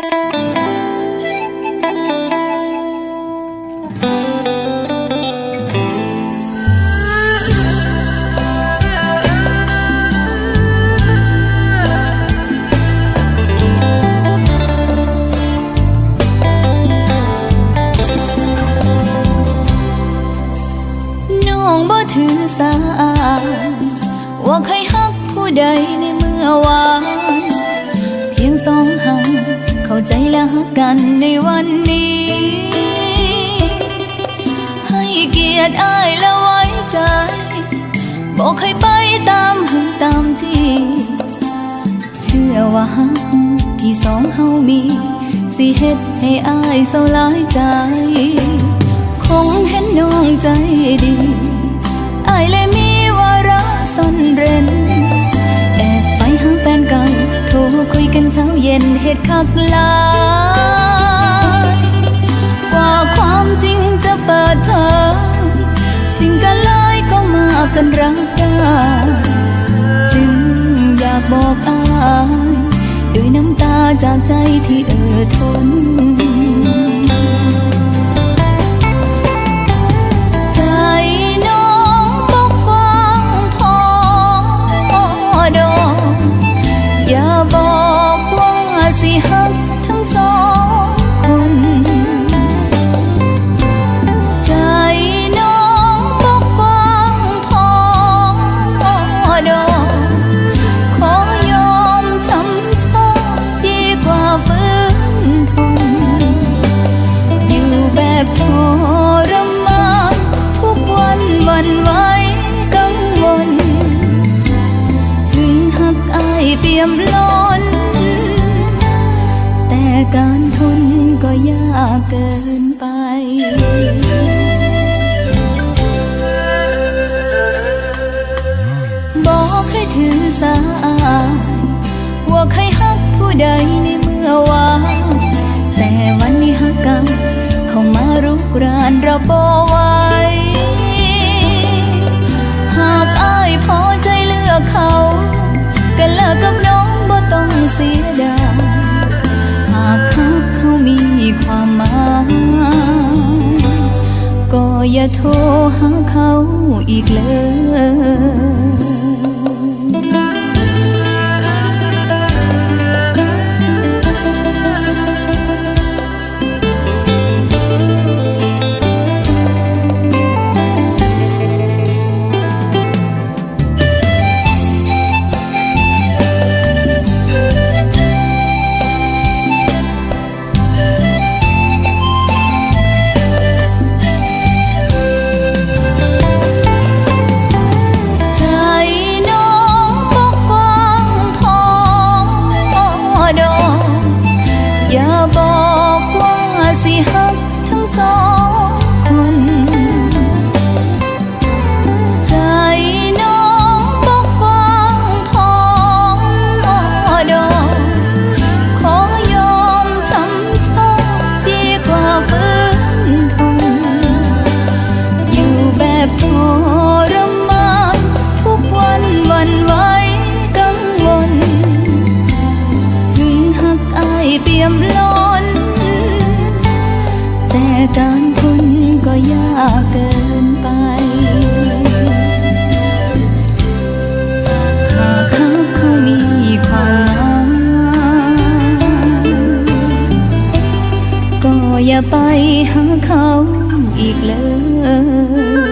น้องบ่ถือสา ว่าเคยฮักผู้ใดในเมื่อวาน เพียงสองหัน เข้าใจและฮักกันในวันนี้ ให้เกียรติอายและไว้ใจ บอกให้ไปตามหุตามที่ เชื่อว่าหักที่สองเฮามี สิเฮ็ดให้อายเศร้าหลายใจ นเหตุคักหลายกว่าความจริงจะเปิดเผยสิ่งกันเลยก็มากันรักได้จึงอยากบอกอาย ด้วยน้ำตาจากใจที่เอ่อทน บบทรมานทุกวันวันไหวกังวล ถึงหักอายเปี่ยมล้น แต่การทนก็ยากเกินไปบอกให้ถือสาว่าเคยฮักผู้ใดในเมื่อวานแต่วันนี้ฮักกัน เข้ามารุกรานเราบ่ไหวหากอายพอใจเลือกเขาก็เลิกกับน้องบ่ต้องเสียดายหากฮักเขามีความหมายก็อย่าโทรหาเขาอีกเลย ทั้ง การทนก็ยากเกินไป หากเขาเขามีความหมายก็อย่าไปหาเขาอีกเลย